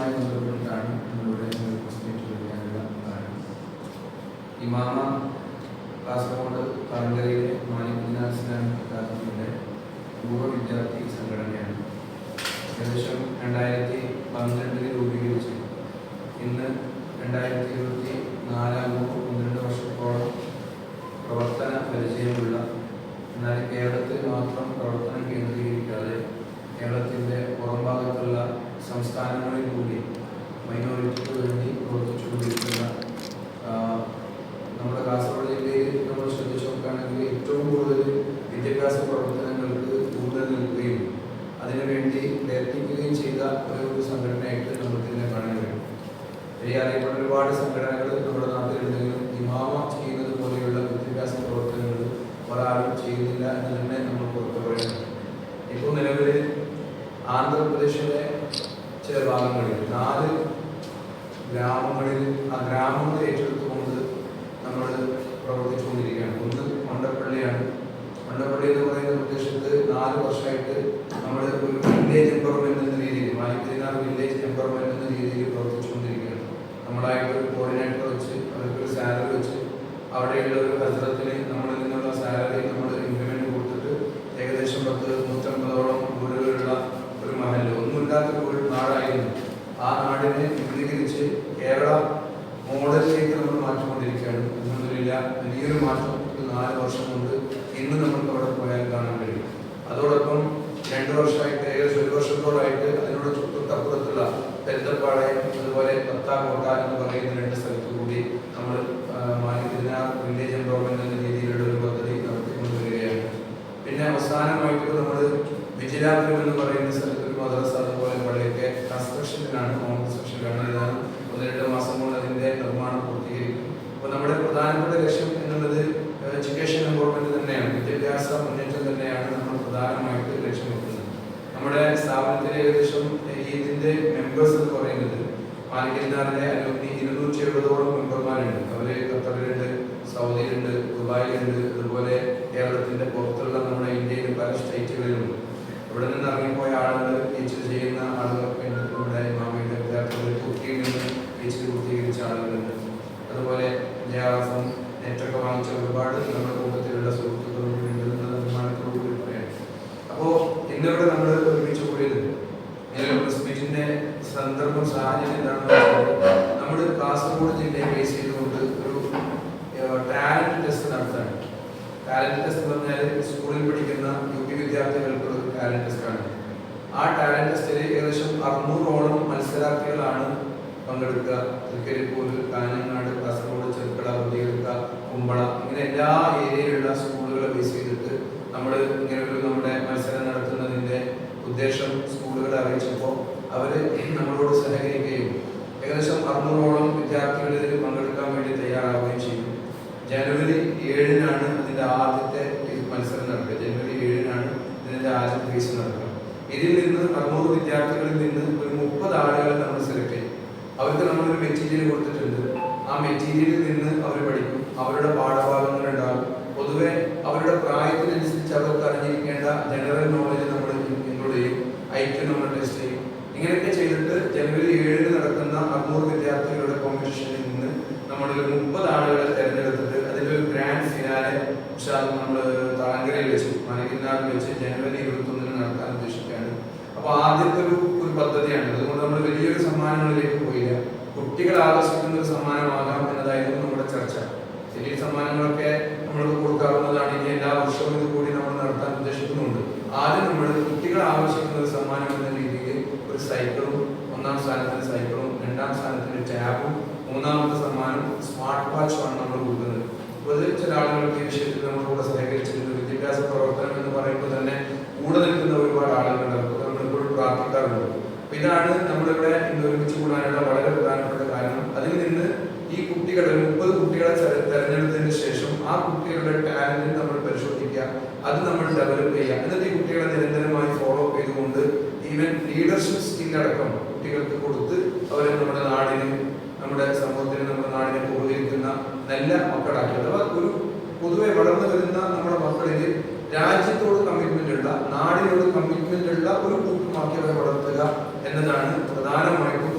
വിഷയവുമായി ബന്ധപ്പെട്ടിട്ടാണ് നമ്മളിവിടെ ഇമാമ കാസർഗോഡ് താങ്കരയിലെ മാലിക് ദിനാർ ഇസ്ലാമിക് അക്കാദമിയുടെ പൂർവ വിദ്യാർത്ഥി സംഘടനയാണ്. ഏകദേശം രണ്ടായിരത്തി പന്ത്രണ്ടിൽ രൂപീകരിച്ചു. ഇന്ന് രണ്ടായിരത്തി ഇരുപത്തി ഏറ്റവും കൂടുതൽ വിദ്യാഭ്യാസ പ്രവർത്തനങ്ങൾക്ക് ഊന്നൽ നൽകുകയും അതിനുവേണ്ടി പ്രയത്നിക്കുകയും ചെയ്ത ഒരു സംഘടനയായിട്ട് നമുക്ക് ഇതിനെ കാണാൻ കഴിയും. ഈ അറിയപ്പെട്ട ഒരുപാട് സംഘടനകൾ നമ്മുടെ നാട്ടിലുണ്ടെങ്കിലും ഇമാമ ചെയ്യുന്നത് പോലെയുള്ള വിദ്യാഭ്യാസ പ്രവർത്തനങ്ങൾ ഒരാളും ചെയ്യുന്നില്ല എന്ന് തന്നെ നമ്മൾ പുറത്തു പറയുന്നു ഇപ്പോൾ നിലവിൽ ആന്ധ്രാപ്രദേശിലെ ചില ഭാഗങ്ങളിൽ നാല് ഗ്രാമങ്ങളിൽ ആ ഗ്രാമങ്ങൾ ഏറ്റെടുത്തുകൊണ്ട് നമ്മൾ പ്രവർത്തിച്ചുകൊണ്ടിരിക്കുകയാണ് ഒന്ന് മണ്ടപ്പള്ളിയാണ് മണ്ടപ്പള്ളി എന്ന് പറയുന്ന പ്രദേശത്ത് നാല് വർഷമായിട്ട് നമ്മൾ ഒരു വില്ലേജ് എംപവർമെന്റ് എന്ന രീതിയിൽ മാലിക്കലിനാർ വില്ലേജ് എംപവർമെന്റ് എന്ന രീതിയിൽ പ്രവർത്തിച്ചുകൊണ്ടിരിക്കുകയാണ് നമ്മളായിട്ട് ഒരു കോർഡിനേറ്റർ വെച്ച് അവർക്ക് ഒരു സാലറി വെച്ച് അവിടെയുള്ള ഒരു ഹസ്രത്തിന് നമ്മളിൽ നിന്നുള്ള സാലറി നമ്മൾ ഇൻക്രിമെന്റ് കൊടുത്തിട്ട് ഏകദേശം പത്ത് നൂറ്റമ്പതോളം വീടുകളുള്ള ഒരു മഹൽ. ഒന്നുമില്ലാത്ത ഒരു നാടായിരുന്നു. ആ നാടിനെ വിപുലീകരിച്ച് കേരള മോഡലിലേക്ക് നമ്മൾ മാറ്റിക്കൊണ്ടിരിക്കുകയാണ്. അൽഹംദുലില്ലാ വലിയൊരു മാറ്റം നാല് വർഷം കൊണ്ട് ഇന്ന് നമുക്ക് അതുപോലെ പത്താക്കോട്ട എന്ന് പറയുന്ന രണ്ട് സ്ഥലത്തു കൂടി നമ്മൾ വില്ലേജ് എംപവർമെന്റ് എന്ന രീതിയിലുള്ള ഒരു പദ്ധതി നടത്തിക്കൊണ്ടുവരികയാണ് പിന്നെ അവസാനമായിട്ട് നമ്മൾ വിജിലാപുരം എന്ന് പറയുന്ന സ്ഥലത്ത് ഒരു മദ്രസ അതുപോലെ ഇവിടെയൊക്കെ കൺസ്ട്രക്ഷനിലാണ് ഹോം കൺസ്ട്രക്ഷനിലാണ് ഏതാണ് ഒന്ന് രണ്ട് മാസം കൊണ്ട് അതിന്റെ നിർമ്മാണം പൂർത്തീകരിക്കും. അപ്പോൾ നമ്മുടെ പ്രധാനപ്പെട്ട ലക്ഷ്യം എന്നുള്ളത് എഡ്യൂക്കേഷൻ എംപവർമെന്റ് തന്നെയാണ്. വിദ്യാഭ്യാസ മുന്നേറ്റം തന്നെയാണ് നമ്മൾ പ്രധാനമായിട്ട് ലക്ഷ്യം നമ്മുടെ സ്ഥാപനത്തിൽ ഏകദേശം ഇതിന്റെ മെമ്പേഴ്സ് എന്ന് പറയുന്നത് മാലിക്കലിനാറിന്റെ അലുമിനി ഇരുന്നൂറ്റി എഴുപതോളം മെമ്പർമാരുണ്ട്. അവർ ഖത്തറിലുണ്ട് സൗദിയിലുണ്ട് ദുബായിലുണ്ട് അതുപോലെ കേരളത്തിന്റെ പുറത്തുള്ള നമ്മുടെ ഇന്ത്യയിലെ പല സ്റ്റേറ്റുകളിലുണ്ട്. ഇവിടെ നിന്ന് ഇറങ്ങിപ്പോയ ആളുകൾ ടീച്ചർ ചെയ്യുന്ന ആളുകളൊക്കെ നമ്മുടെ മാമയുടെ വിദ്യാർത്ഥികൾ തുർക്കിയിൽ നിന്ന് ടീച്ചർ പൂർത്തീകരിച്ച ആളുകളുണ്ട്. അതുപോലെ ജയാസം നെറ്റൊക്കെ വാങ്ങിച്ച ഒരുപാട് നമ്മുടെ കൂട്ടത്തിലുള്ള സുഹൃത്തുക്കളും നിർമ്മാണത്തോടു കൂടി പറയാം. അപ്പോൾ ഇന്നിവിടെ നമ്മൾ ഒരുമിച്ച് കൂടിയത് പ്രസ് മീറ്റിന്റെ സന്ദർഭം സാഹചര്യം എന്താണെന്ന് വെച്ചാൽ നമ്മൾ കാസർഗോഡ് ജില്ലയെ ബേസ് ചെയ്തുകൊണ്ട് ഒരു ടാലന്റ് ടെസ്റ്റ് നടത്താണ് ടാലന്റ് ടെസ്റ്റ് എന്ന് പറഞ്ഞാൽ സ്കൂളിൽ പഠിക്കുന്ന യു പി വിദ്യാർത്ഥികൾക്ക് ഒരു ടാലന്റ് ടെസ്റ്റാണ് ആ ടാലന്റ് ടെസ്റ്റിൽ ഏകദേശം അറുന്നൂറോളം മത്സരാർത്ഥികളാണ് പങ്കെടുക്കുക. തൃക്കരിപ്പൂർ കാഞ്ഞങ്ങാട് കാസർഗോഡ് ചെറുക്കട പ്രതികൾക്ക കുമ്പള ഇങ്ങനെ എല്ലാ ഏരിയയിലുള്ള സ്കൂളുകളെ ബേസ് ചെയ്തിട്ട് നമ്മൾ ഇങ്ങനെ ഒരു നമ്മുടെ മത്സരം നടത്തുന്നതിന്റെ ഉദ്ദേശം അറിയിച്ചപ്പോൾ അവർ നമ്മളോട് സഹകരിക്കുകയും ഏകദേശം അറുന്നൂറോളം വിദ്യാർത്ഥികൾ ഇതിൽ പങ്കെടുക്കാൻ വേണ്ടി തയ്യാറാവുകയും ചെയ്തു. ജനുവരി ഏഴിനാണ് ഇതിന്റെ ആദ്യത്തെ മത്സരം നടക്കുക. ജനുവരി ഏഴിനാണ് ഇതിന്റെ ആദ്യത്തെ ഫീസ് നടക്കുക. ഇതിൽ നിന്ന് അറുന്നൂറ് വിദ്യാർത്ഥികളിൽ നിന്ന് ഒരു മുപ്പത് ആളുകളെ നമ്മൾ സെലക്ട് ചെയ്യും അവർക്ക് നമ്മളൊരു മെറ്റീരിയൽ കൊടുത്തിട്ടുണ്ട്. ആ മെറ്റീരിയലിൽ നിന്ന് അവർ പഠിക്കും. അവരുടെ പാഠഭാഗങ്ങൾ ഉണ്ടാകും. പൊതുവെ അവരുടെ പ്രായത്തിനനുസരിച്ച് അവർക്ക് അറിഞ്ഞിരിക്കേണ്ട ജനറൽ നോളജ് നമ്മൾ ഇൻക്ലൂഡ് ചെയ്യും. ഐക്യം നമ്മൾ ചെയ്യും ഇങ്ങനെയൊക്കെ ചെയ്തിട്ട് ജനുവരി ഏഴിന് നടക്കുന്ന അറുന്നൂറ് വിദ്യാർത്ഥികളുടെ കോമ്പറ്റീഷനിൽ നിന്ന് നമ്മളൊരു മുപ്പത് ആളുകളെ തിരഞ്ഞെടുത്തിട്ട് അതിന്റെ ഒരു ഗ്രാൻഡ് ഫിനാലെ നമ്മൾ തളങ്കരയിൽ വെച്ച്. മലക്കിനാറിൽ വെച്ച് ജനുവരി ഇരുപത്തി ഒന്നിന് നടത്താൻ ഉദ്ദേശിക്കുകയാണ്. അപ്പോൾ ആദ്യത്തെ ഒരു ഒരു പദ്ധതിയാണ്. അതുകൊണ്ട് നമ്മൾ വലിയൊരു സമ്മാനങ്ങളിലേക്ക് പോയില്ല. കുട്ടികൾ ആകർഷിക്കുന്ന ഒരു സമ്മാനമാകാം എന്നതായിരുന്നു നമ്മുടെ ചർച്ച. വലിയ സമ്മാനങ്ങളൊക്കെ നമ്മൾ കൊടുക്കാവുന്നതാണ് ഇനി എല്ലാ വർഷവും ഇത് കൂടി നമ്മൾ നടത്താൻ ഉദ്ദേശിക്കുന്നുണ്ട് ആദ്യം നമ്മൾ കുട്ടികളെ ആകർഷിക്കുന്ന ഒരു സമ്മാനം എന്ന രീതിയിൽ ഒരു സൈക്കിളും ഒന്നാം സ്ഥാനത്തിന് സൈക്കിളും രണ്ടാം സ്ഥാനത്തിന് ടാബും മൂന്നാമത്തെ സമ്മാനം സ്മാർട്ട് വാച്ചുമാണ് നമ്മൾ കൊടുക്കുന്നത്. പൊതുവെ ചില ആളുകൾക്ക് ഈ വിഷയത്തിൽ നമ്മളോട് സഹകരിച്ചിട്ടുണ്ട് വിദ്യാഭ്യാസ പ്രവർത്തനം എന്ന് പറയുമ്പോൾ തന്നെ കൂടെ നിൽക്കുന്ന ഒരുപാട് ആളുകളുണ്ട്. അപ്പോൾ നമ്മളിപ്പോഴും പ്രാർത്ഥിക്കാറുണ്ട്. അപ്പൊ ഇതാണ് നമ്മളിവിടെ ഇന്ന് ഒരുമിച്ച് കൂടാനുള്ള വളരെ പ്രധാനപ്പെട്ട കാരണം. അതിൽ നിന്ന് ഈ കുട്ടികളെ മുപ്പത് കുട്ടികളെ തെര- തെരഞ്ഞെടുത്തതിന് ശേഷം ആ കുട്ടികളുടെ ടാലന്റ് നമ്മൾ പരിശോധിക്കുക. അത് നമ്മൾ ഡെവലപ്പ് ചെയ്യുക. എന്നിട്ട് ഈ കുട്ടികളെ നിരന്തരമായി ഫോളോ അപ്പ് ചെയ്തുകൊണ്ട് ഈവൻ ലീഡർഷിപ്പ് സ്കിൽ അടക്കം കുട്ടികൾക്ക് കൊടുത്ത് അവരെ നമ്മുടെ നാടിന് നമ്മുടെ സമൂഹത്തിന് നമ്മുടെ നാടിനെ ഉപകരിക്കുന്ന നല്ല മക്കളാക്കി. അഥവാ ഒരു പൊതുവെ വളർന്നു വരുന്ന നമ്മുടെ മക്കളിൽ രാജ്യത്തോട് കമ്മിറ്റ്മെന്റ് ഉള്ള നാടിനോട് കമ്മിറ്റ്മെന്റ് ഉള്ള ഒരു കൂട്ടമാക്കി അവരെ വളർത്തുക എന്നതാണ് പ്രധാനമായിട്ടും